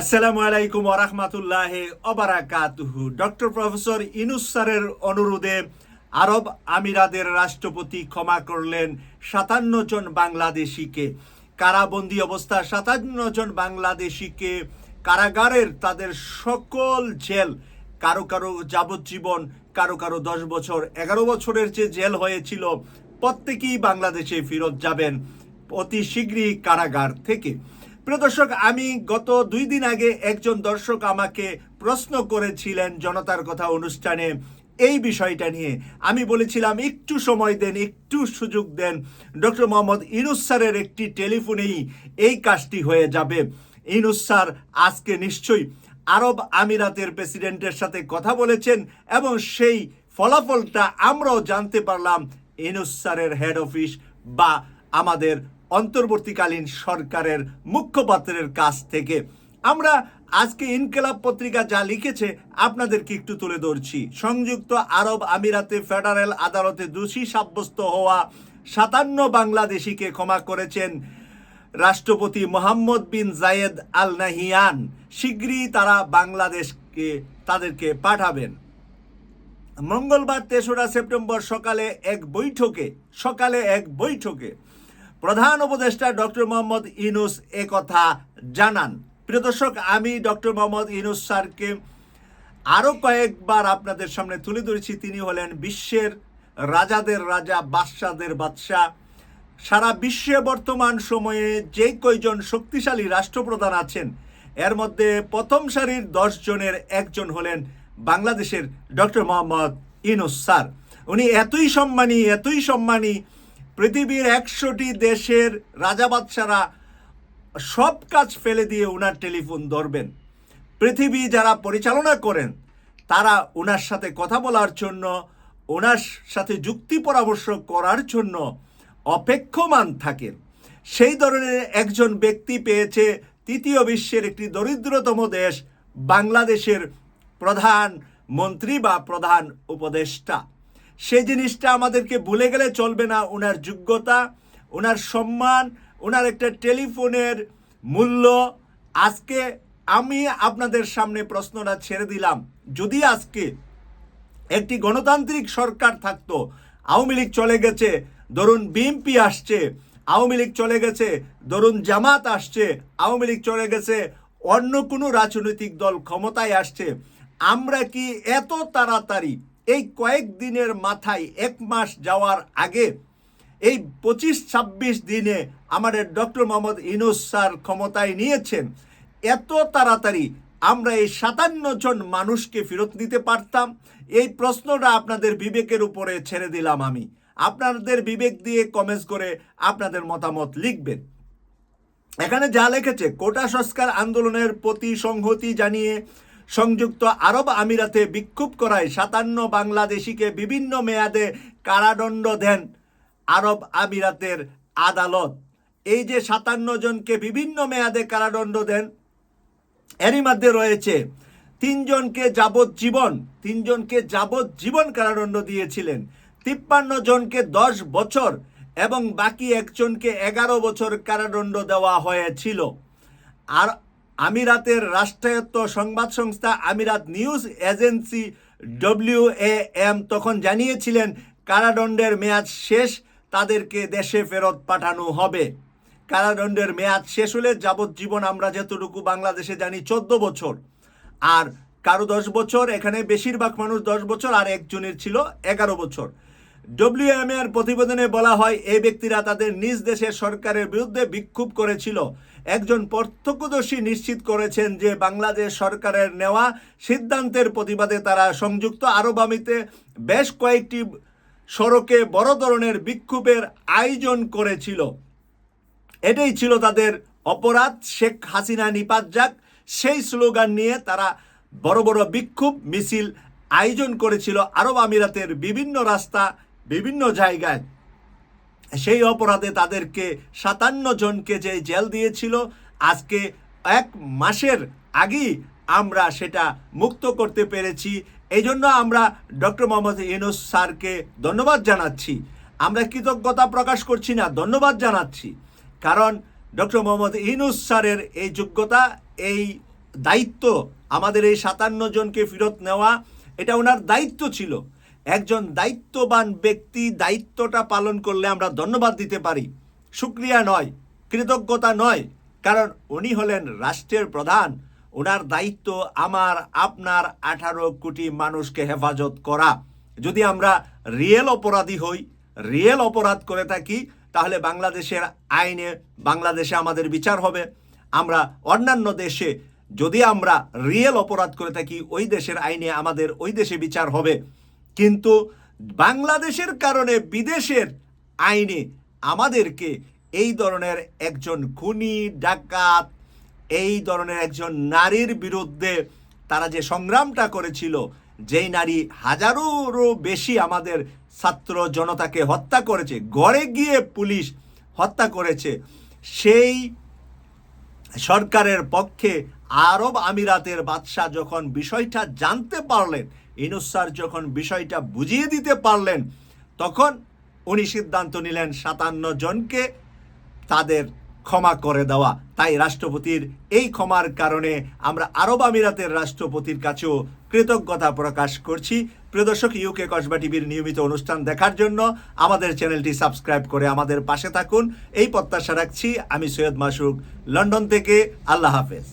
আসসালামু আলাইকুম ওরহমাতুল্লাহ অবারাকাতুহু ডক্টর প্রফেসর ইনুস স্যারের অনুরোধে আরব আমিরাদের রাষ্ট্রপতি ক্ষমা করলেন সাতান্ন জন বাংলাদেশিকে। কারাবন্দী অবস্থা, সাতান্ন জন বাংলাদেশিকে কারাগারের তাদের সকল জেল, কারও কারও যাবজ্জীবন, কারও কারও দশ বছর, এগারো বছরের যে জেল হয়েছিল, প্রত্যেকেই বাংলাদেশে ফেরত যাবেন অতি শীঘ্রই কারাগার থেকে। প্রিয় দর্শক, আমি গত দুই দিন আগে একজন দর্শক আমাকে প্রশ্ন করেছিলেন জনতার কথা অনুষ্ঠানে। এই বিষয়টা নিয়ে আমি বলেছিলাম, একটু সময় দেন, একটু সুযোগ দেন। ডক্টর মোহাম্মদ ইনুস স্যারের একটি টেলিফোনেই এই কাজটি হয়ে যাবে। ইনুস স্যার আজকে নিশ্চয়ই আরব আমিরাতের প্রেসিডেন্টের সাথে কথা বলেছেন এবং সেই ফলাফলটা আমরাও জানতে পারলাম ইনুস স্যারের হেড অফিস বা আমাদের অন্তর্বর্তীকালীন সরকারের মুখপাত্রের কাছ থেকে। আমরা আজকে ইনকেলাব পত্রিকা যা লিখেছে আপনাদেরকে একটু তুলে ধরছি। সংযুক্ত আরব আমিরাতে ফেডারেল আদালতে দোষী সাব্যস্ত হওয়া সাতান্ন বাংলাদেশিকে ক্ষমা করেছেন রাষ্ট্রপতি মোহাম্মদ বিন জায়েদ আল নাহিয়ান শীঘ্রই তারা বাংলাদেশকে তাদেরকে পাঠাবেন। মঙ্গলবার তেসরা সেপ্টেম্বর সকালে এক বৈঠকে সকালে এক বৈঠকে প্রধান উপদেষ্টা ডক্টর মোহাম্মদ ইনুস কথা জানান। প্রিয় দর্শক, আমি ডক্টর মোহাম্মদ ইনুস স্যারকে আরও কয়েকবার আপনাদের সামনে তুলে ধরেছি। তিনি হলেন বিশ্বের রাজাদের রাজা, বাদশাদের বাদশাহ। সারা বিশ্বে বর্তমান সময়ে যে কয়জন শক্তিশালী রাষ্ট্রপ্রধান আছেন, এর মধ্যে প্রথম সারির জনের একজন হলেন বাংলাদেশের ডক্টর মোহাম্মদ ইনুস স্যার। উনি এতই সম্মানী এতই সম্মানী পৃথিবীর একশোটি দেশের রাজা বাদশারা সব কাজ ফেলে দিয়ে ওনার টেলিফোন ধরবেন। পৃথিবী যারা পরিচালনা করেন, তারা ওনার সাথে কথা বলার জন্য ওনার সাথে যুক্তি পরামর্শ করার জন্য অপেক্ষমান থাকেন। সেই ধরনের একজন ব্যক্তি পেয়েছে তৃতীয় বিশ্বের একটি দরিদ্রতম দেশ, বাংলাদেশের প্রধান মন্ত্রী বা প্রধান উপদেষ্টা। সেই জিনিসটা আমাদেরকে ভুলে গেলে চলবে না। ওনার যোগ্যতা, ওনার সম্মান, ওনার একটা টেলিফোনের মূল্য। আজকে আমি আপনাদের সামনে প্রশ্নটা ছেড়ে দিলাম। যদি আজকে একটি গণতান্ত্রিক সরকার থাকতো, আওয়ামী লীগ চলে গেছে, ধরুন বিএনপি আসছে, আওয়ামী লীগ চলে গেছে, ধরুন জামাত আসছে, আওয়ামী লীগ চলে গেছে, অন্য কোনো রাজনৈতিক দল ক্ষমতায় আসছে, আমরা কি এত তাড়াতাড়ি এই কয়েক দিনের মাথায় এক মাস যাওয়ার আগে, এই পঁচিশ ছাব্বিশ দিনে আমাদের ডক্টর মোহাম্মদ ইনুস স্যার ক্ষমতায় নিয়েছেন। এত তাড়াতাড়ি আমরা এই সাতান্ন জন মানুষকে ফেরত নিতে পারতাম? এই প্রশ্নটা আপনাদের বিবেকের উপরে ছেড়ে দিলাম আমি। আপনাদের বিবেক দিয়ে কমেন্টস করে আপনাদের মতামত লিখবেন। এখানে যা লিখেছে, কোটা সংস্কার আন্দোলনের প্রতি সংহতি জানিয়ে সংযুক্ত আরব আমিরাতে বিক্ষোভ করায় সাতান্ন বাংলাদেশিকে বিভিন্ন মেয়াদে কারাদণ্ড দেন আরব আমিরাতের আদালত। এই যে সাতান্ন জনকে বিভিন্ন মেয়াদে কারাদণ্ড দেন, এরই মধ্যে রয়েছে তিনজনকে যাবজ্জীবন তিনজনকে যাবজ্জীবন কারাদণ্ড দিয়েছিলেন, তিপ্পান্ন জনকে দশ বছর এবং বাকি একজনকে এগারো বছর কারাদণ্ড দেওয়া হয়েছিল। আর আমিরাতের রাষ্ট্রায়ত্ত সংবাদ সংস্থা আমিরাত news agency W A M তখন জানিয়েছিলেন, কারাদণ্ডের মেয়াদ শেষ, তাদেরকে দেশে ফেরত পাঠানো হবে। কারাদণ্ডের মেয়াদ শেষ হলে যাবজ্জীবন আমরা যতটুকু বাংলাদেশে জানি চোদ্দ বছর। আর কারও দশ বছর, এখানে বেশিরভাগ মানুষ দশ বছর, আর একজনের ছিল এগারো বছর। ডব্লিউএম এর প্রতিবেদনে বলা হয়, এই ব্যক্তিরা তাদের নিজ দেশের সরকারের বিরুদ্ধে বিক্ষোভ করেছিল। একজন প্রত্যক্ষদর্শী নিশ্চিত করেছেন যে বাংলাদেশ সরকারের নেওয়া সিদ্ধান্তের প্রতিবাদে তারা সংযুক্ত আরব আমিতে বেশ কয়েকটি সড়কে বড় ধরনের বিক্ষোভের আয়োজন করেছিল। এটাই ছিল তাদের অপরাধ। শেখ হাসিনা নিপাত যাক, সেই স্লোগান নিয়ে তারা বড় বড় বিক্ষোভ, মিছিল আয়োজন করেছিল আরব আমিরাতের বিভিন্ন রাস্তা, বিভিন্ন জায়গায়। সেই অপরাধে তাদেরকে সাতান্ন জনকে যে জেল দিয়েছিল, আজকে এক মাসের আগেই আমরা সেটা মুক্ত করতে পেরেছি। এই জন্য আমরা ডক্টর মোহাম্মদ ইউনুস স্যারকে ধন্যবাদ জানাচ্ছি। আমরা কৃতজ্ঞতা প্রকাশ করছি না, ধন্যবাদ জানাচ্ছি। কারণ ডক্টর মোহাম্মদ ইনুস স্যারের এই যোগ্যতা, এই দায়িত্ব, আমাদের এই সাতান্ন জনকে ফেরত নেওয়া, এটা ওনার দায়িত্ব ছিল। একজন দায়িত্ববান ব্যক্তি দায়িত্বটা পালন করলে আমরা ধন্যবাদ দিতে পারি। শুক্রিয়া নয়, কৃতজ্ঞতা নয়, কারণ উনি হলেন রাষ্ট্রের প্রধান। ওনার দায়িত্ব আমার, আপনার আঠারো কোটি মানুষকে হেফাজত করা। যদি আমরা রিয়েল অপরাধী হই, রিয়েল অপরাধ করে থাকি, তাহলে বাংলাদেশের আইনে বাংলাদেশে আমাদের বিচার হবে। আমরা অন্যান্য দেশে যদি আমরা রিয়েল অপরাধ করে থাকি, ওই দেশের আইনে আমাদের ওই দেশে বিচার হবে। কিন্তু বাংলাদেশের কারণে বিদেশের আইনে আমাদেরকে এই ধরনের একজন খুনি, ডাকাত, এই ধরনের একজন নারীর বিরুদ্ধে তারা যে সংগ্রামটা করেছিল, যেই নারী হাজারোরও বেশি আমাদের ছাত্র জনতাকে হত্যা করেছে গড়ে গিয়ে পুলিশ হত্যা করেছে, সেই সরকারের পক্ষে আরব আমিরাতের বাদশাহ যখন বিষয়টা জানতে পারলেন ইনুস স্যার যখন বিষয়টা বুঝিয়ে দিতে পারলেন, তখন উনি সিদ্ধান্ত নিলেন সাতান্ন জনকে তাদের ক্ষমা করে দেওয়া। তাই রাষ্ট্রপতির এই ক্ষমার কারণে আমরা আরব আমিরাতের রাষ্ট্রপতির কাছেও কৃতজ্ঞতা প্রকাশ করছি। প্রদর্শক ইউকে কসবা টিভির নিয়মিত অনুষ্ঠান দেখার জন্য আমাদের চ্যানেলটি সাবস্ক্রাইব করে আমাদের পাশে থাকুন। এই প্রত্যাশা রাখছি। আমি সৈয়দ মাসুক লন্ডন থেকে। আল্লাহ হাফেজ।